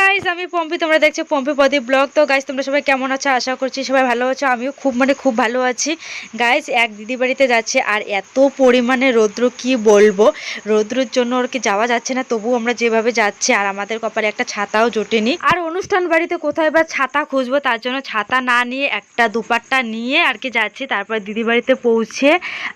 Guys আমি পম্পি তোমরা দেখছ পম্পি পদি ব্লগ তো গাইজ তোমরা সবাই কেমন আছো? আশা করছি সবাই ভালো আছো। আমিও খুব মানে খুব ভালো আছি। গাইজ এক দিদি বাড়িতে যাচ্ছে, আর এত পরিমাণে রৌদ্র, কি বলব? রৌদ্রের জন্য ওর কি যাওয়া যাচ্ছে না তবু আমরা যেভাবে যাচ্ছি, আর আমাদের কপালে একটা ছাতাও জোটেনি। আর অনুষ্ঠান বাড়িতে কোথায় বা ছাতা খুঁজবো, তার জন্য ছাতা না নিয়ে একটা দুপাট্টা নিয়ে আর কি যাচ্ছি। তারপর দিদি বাড়িতে পৌঁছে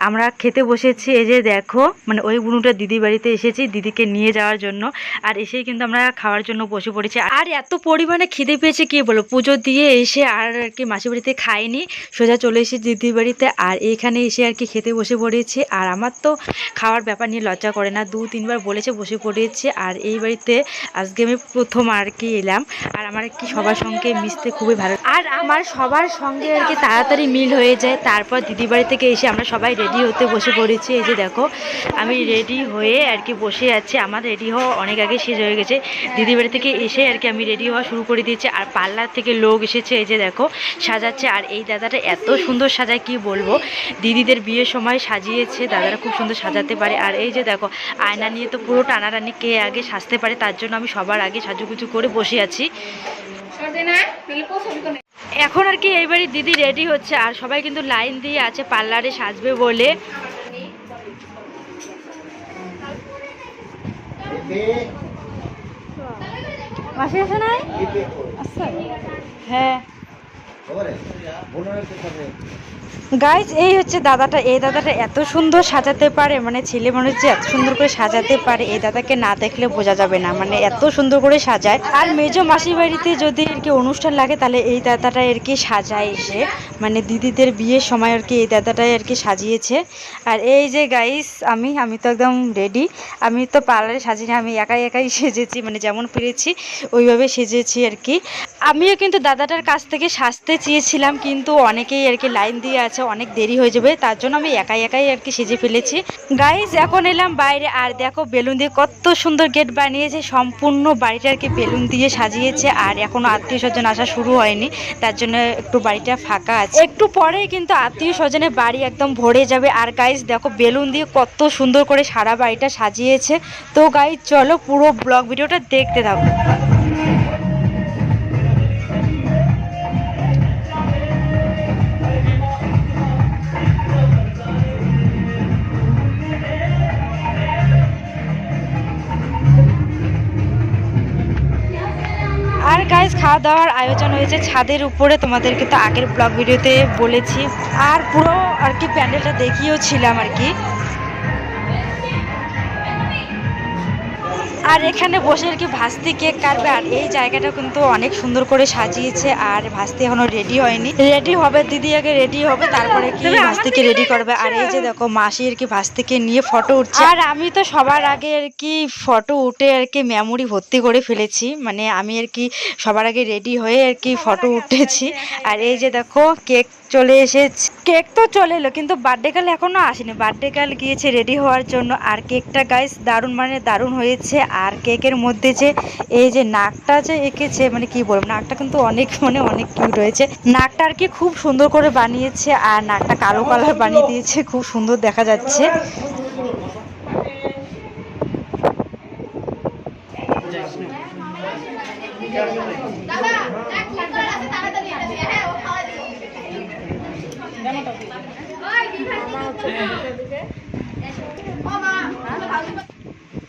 আমরা খেতে বসেছি, এই যে দেখো মানে ওই বুনুটা দিদি বাড়িতে এসেছি দিদিকে নিয়ে যাওয়ার জন্য। আর এসেই কিন্তু আমরা খাওয়ার জন্য বসে পড়েছি আর এত পরিমাণে খিদে পেয়েছে, কি বলো পুজো দিয়ে এসে আর আর কি মাসি বাড়িতে খাইনি সোজা চলে এসে দিদির বাড়িতে। আর এইখানে এসে আর কি খেতে বসে পড়েছি। আর আমার তো খাওয়ার ব্যাপার নিয়ে লজ্জা করে না। দু, তিনবার বলেছে বসে পড়েছি। আর এই বাড়িতে আজকে আমি প্রথম আর কি এলাম। আর আমার কি সবার সঙ্গে মিশতে খুবই ভালো আর আমার সবার সঙ্গে আর কি তাড়াতাড়ি মিল হয়ে যায়। তারপর দিদি বাড়ি থেকে এসে আমরা সবাই রেডি হতে বসে পড়েছি। এই যে দেখো, আমি রেডি হয়ে আর কি বসে আছি। আমার রেডি হওয়া অনেক আগে শেষ হয়ে গেছে। দিদি বাড়ি থেকে এসে আর কি আমি রেডি হওয়া শুরু করে দিয়েছি। আর পার্লার থেকে লোক এসেছে, এই যে দেখো, সাজাচ্ছে। আর এই দাদাটা এত সুন্দর সাজায়, কি বলব? দিদিদের বিয়ের সময় সাজিয়েছে। দাদারা খুব সুন্দর সাজাতে পারে। আর এই যে দেখো, আয়না নিয়ে তো পুরো টানাটানি কে আগে সাজতে পারে, তার জন্য আমি সবার আগে সাজুগুজু করে বসে আছি। এখন আর কি এইবারই দিদি রেডি হচ্ছে আর সবাই কিন্তু লাইন দিয়ে আছে পার্লারে সাজবে বলে। মাসি আছে নাই? হ্যাঁ। গাইজ এই হচ্ছে দাদাটা। এই দাদাটা এত সুন্দর সাজাতে পারে মানে ছেলে মানুষ যে এত সুন্দর করে সাজাতে পারে, এই দাদাকে না দেখলে বোঝা যাবে না মানে এত সুন্দর করে সাজায়। আর মেজো মাসির বাড়িতে যদি আর কি অনুষ্ঠান লাগে, তাহলে এই দাদাটা আর কি সাজায় এসে মানে দিদিদের বিয়ের সময় আর কি এই দাদাটাই আর কি সাজিয়েছে। আর এই যে গাইস আমি আমি তো একদম রেডি আমি তো পার্লারে সাজিনি, আমি একাই একাই সেজেছি মানে যেমন পেরেছি, ওইভাবে সেজেছি আর কি। আমিও কিন্তু দাদাটার কাছ থেকে সাজতে চেয়েছিলাম, কিন্তু অনেকেই আর কি লাইন দিয়ে আছে অনেক দেরি হয়ে যাবে, তার জন্য আমি একাই একাই আর কি সেজে ফেলেছি। গাইজ এখন এলাম বাইরে, আর দেখো বেলুন দিয়ে কত সুন্দর গেট বানিয়েছে, সম্পূর্ণ বাড়িটা আর কি বেলুন দিয়ে সাজিয়েছে, আর এখনও আত্মীয় স্বজন আসা শুরু হয়নি, তার জন্য একটু বাড়িটা ফাঁকা আছে। একটু পরেই কিন্তু আত্মীয় স্বজনের বাড়ি একদম ভরে যাবে, আর গাইজ দেখো বেলুন দিয়ে কত সুন্দর করে সারা বাড়িটা সাজিয়েছে। তো গাইজ চলো পুরো ব্লগ ভিডিওটা দেখতে থাকো। খাওয়া দাওয়ার আয়োজন হয়েছে ছাদের উপরে, তোমাদেরকে তো আগের ব্লগ ভিডিওতে বলেছি। আর পুরো আর কি প্যান্ডেলটা দেখিয়েও ছিলাম আর কি। আর এখানে বসে আর কি ভাস্তি কেক কাটবে আর এই জায়গাটা কিন্তু অনেক সুন্দর করে সাজিয়েছে আর ভাস্তি এখনও রেডি হয়নি। রেডি হবে দিদি আগে রেডি হবে তারপরে কি ভাস্তিকে রেডি করবে? আর এই যে দেখো মাসি আর কি ভাস্তিকে নিয়ে ফটো উঠছে। আর আমি তো সবার আগে আর কি ফটো উঠে আর কি মেমোরি ভর্তি করে ফেলেছি মানে আমি আর কি সবার আগে রেডি হয়ে আর কি ফটো উঠেছি। আর এই যে দেখো কেক চলে এসেছে। কেক তো চলে এলো, কিন্তু বার্থডে কাল এখনও আসেনি। বার্থডে কাল গিয়েছে রেডি হওয়ার জন্য। আর কেকটা গাইস দারুণ মানে দারুণ হয়েছে। আর কেকের মধ্যে যে এই যে নাকটা যে এঁকেছে মানে কি বলব, নাকটা কিন্তু অনেক মানে অনেক কিউট হয়েছে। নাকটা আর কি খুব সুন্দর করে বানিয়েছে, আর নাকটা কালো কালার বানিয়ে দিয়েছে, খুব সুন্দর দেখা যাচ্ছে।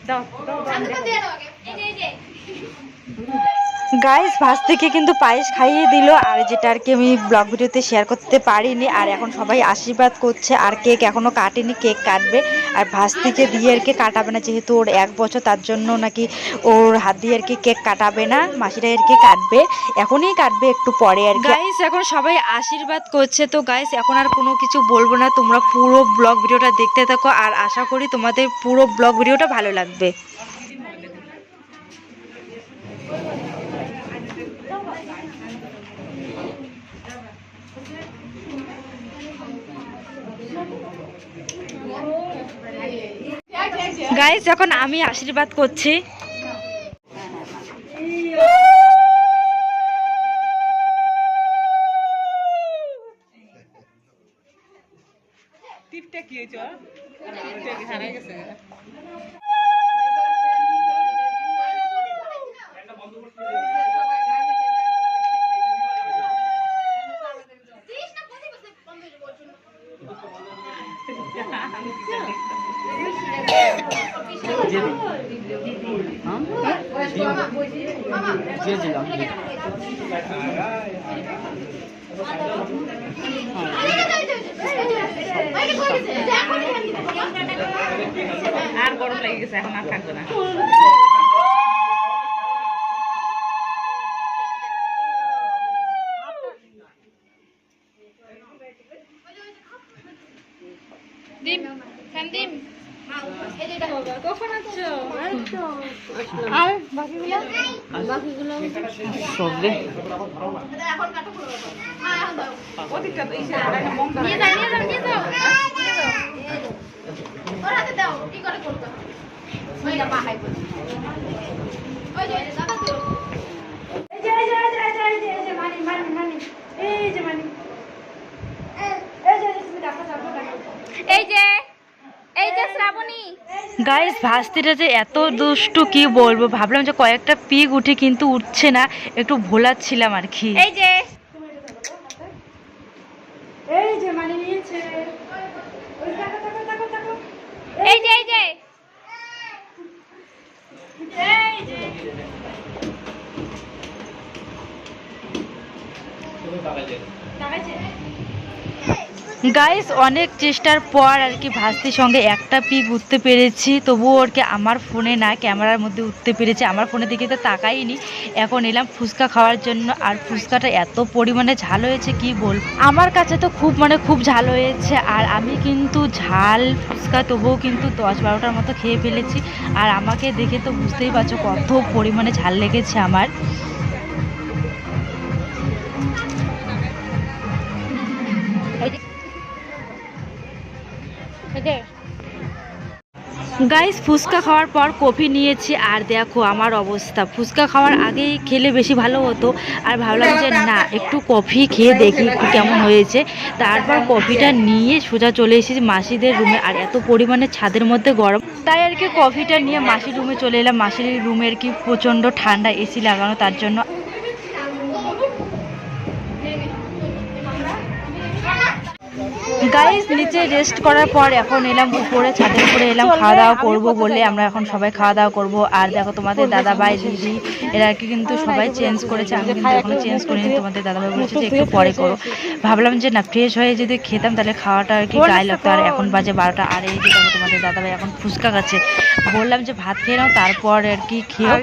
দাও দাও গাইস ভাস থেকে কিন্তু পায়েস খাইয়ে দিল। আর যেটা আর কি আমি ব্লগ ভিডিওতে শেয়ার করতে পারিনি, আর এখন সবাই আশীর্বাদ করছে। আর কেক এখনও কাটেনি কেক কাটবে। আর ভাস থেকে দিয়ে আর কি কাটাবে না, যেহেতু ওর এক বছর, তার জন্য নাকি ওর হাত দিয়ে আর কি কেক কাটাবে না। মাসিরাই আর কি কাটবে। এখনই কাটবে, একটু পরে আর গাইস এখন সবাই আশীর্বাদ করছে। তো গাইস এখন আর কোনো কিছু বলব না। তোমরা পুরো ব্লগ ভিডিওটা দেখতে থাকো। আর আশা করি তোমাদের পুরো ব্লগ ভিডিওটা ভালো লাগবে। গাইজ যখন আমি আশীর্বাদ করছি Yeah. আর গরম লেগে গেছে এখন আর থাকবে না। ডিম ওদিকটা তো ইসে আর একটা মঙ্গল নিয়ে যাও নিয়ে যাও নিয়ে যাও ওর হাতে দাও কি করে করতে হবে পাহাই বলছি ওই যে দাদা তো এই যে এই যে শ্রাবণী গাইস ভাস্তিটা যে এত দুষ্টু কি বলব? ভাবলাম যে কয়েকটা পিক উঠে কিন্তু উঠছে না একটু ভোলাচ্ছিলাম আর কি। এই যে। এই যে এই যে। গাইস অনেক চেষ্টার পর আর কি ভাস্তির সঙ্গে একটা পিক উঠতে পেরেছি। তবুও ওর কি আমার ফোনে না ক্যামেরার মধ্যে উঠতে পেরেছি। আমার ফোনের দিকে তো তাকাইনি। এখন এলাম ফুচকা খাওয়ার জন্য। আর ফুচকাটা এত পরিমাণে ঝাল হয়েছে, কি বলব? আমার কাছে তো খুব মানে খুব ঝাল হয়েছে। আর আমি কিন্তু ঝাল ফুচকা তবুও কিন্তু দশ বারোটার মতো খেয়ে ফেলেছি। আর আমাকে দেখে তো বুঝতেই পারছ কত পরিমাণে ঝাল লেগেছে আমার। গাইস ফুচকা খাওয়ার পর কফি নিয়েছি, আর দেখো আমার অবস্থা। ফুচকা খাওয়ার আগেই খেলে বেশি ভালো হতো, আর ভাবলাম যে না, একটু কফি খেয়ে দেখি কেমন হয়েছে। তারপর কফিটা নিয়ে সোজা চলে এসেছি মাসিদের রুমে, আর এত পরিমাণে ছাদের মধ্যে গরম। তাই আর কি কফিটা নিয়ে মাসির রুমে চলে এলাম। মাসির রুমের কি প্রচণ্ড ঠান্ডা এসি লাগানো, তার জন্য গাইস নিচে রেস্ট করার পর এখন এলাম উপরে ছাদের উপরে এলাম খাওয়া দাওয়া করব বলে আমরা এখন সবাই খাওয়া দাওয়া করব। আর দেখো তোমাদের দাদা ভাই দিদি এরা কি কিন্তু সবাই চেঞ্জ করেছে আমি কিন্তু এখনও চেঞ্জ করিনি তোমাদের দাদা ভাই বলেছে যে একটু পরে করো। ভাবলাম যে না ফ্রেশ হয়ে যদি খেতাম তাহলে খাওয়াটা আর কি গায়ে লাগতো। আর এখন বাজে বারোটা আর এই যে দেখো তোমাদের দাদা ভাই এখন ফুচকা খাচ্ছে। বললাম যে ভাত খেয়ে নাও তারপর আর কি খেয়েও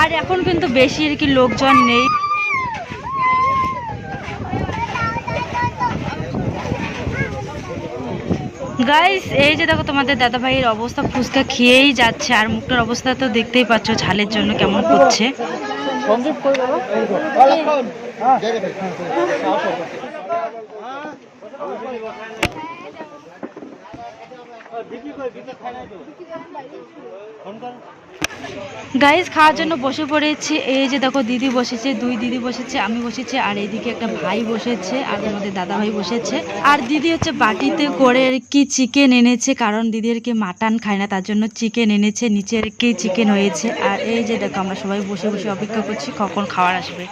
আর এখন কিন্তু বেশি আর কি লোকজন নেই। গাইস এই যে দেখো তোমাদের দাদা ভাইয়ের অবস্থা, ফুচকা খেয়েই যাচ্ছে। আর মুখটার অবস্থা তো দেখতেই পাচ্ছ, ঝালের জন্য কেমন করছে গাইস খাওয়ার জন্য বসে পড়েছি। এই যে দেখো, দিদি বসেছে, দুই দিদি বসেছে, আমি বসেছি, আর এইদিকে একটা ভাই বসেছে, আর আমাদের দাদা ভাই বসেছে। আর দিদি হচ্ছে বাটিতে করে কি চিকেন এনেছে, কারণ দিদি আর কি মাটন খায় না, তার জন্য চিকেন এনেছে, নিচে আর কি চিকেন হয়েছে। আর এই যে দেখো, আমরা সবাই বসে বসে অপেক্ষা করছি, কখন খাওয়ার আসবে।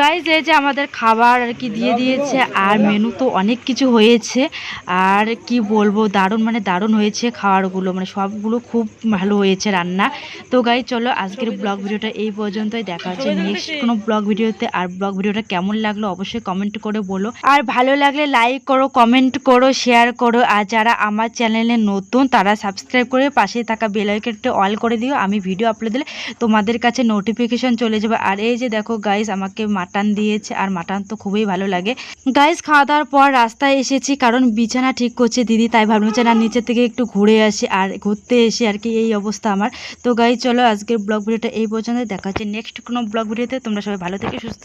গাইজ এই যে আমাদের খাবার আর কি দিয়ে দিয়েছে আর মেনু তো অনেক কিছু হয়েছে আর কি বলব দারুণ মানে দারুণ হয়েছে খাবারগুলো মানে সবগুলো খুব ভালো হয়েছে রান্না। তো গাই চলো আজকের ব্লগ ভিডিওটা এই পর্যন্তই দেখা হচ্ছে নেক্সট কোনো ব্লগ ভিডিওতে আর ব্লগ ভিডিওটা কেমন লাগল অবশ্যই কমেন্ট করে বলো। আর ভালো লাগলে লাইক করো কমেন্ট করো শেয়ার করো আর যারা আমার চ্যানেলে নতুন তারা সাবস্ক্রাইব করে পাশে থাকা বেল আইকনটা অল করে দিও আমি ভিডিও আপলোড দিলে তোমাদের কাছে নোটিফিকেশন চলে যাবে। আর এই যে দেখো গাইজ আমাকে মাটন দিয়েছে আর মাটন তো খুবই ভালো লাগে। গাইস খাওয়া দাওয়ার পর রাস্তায় এসেছি কারণ বিছানা ঠিক করছে দিদি, তাই ভাবলাম যে না, নিচের থেকে একটু ঘুরে আসি আর ঘুরতে এসে আর কি এই অবস্থা আমার। তো গাইজ চলো আজকের ব্লগ ভিডিওটা এই পর্যন্ত দেখা হচ্ছে নেক্সট কোনো ব্লগ ভিডিওতে। তোমরা সবাই ভালো থেকে, সুস্থ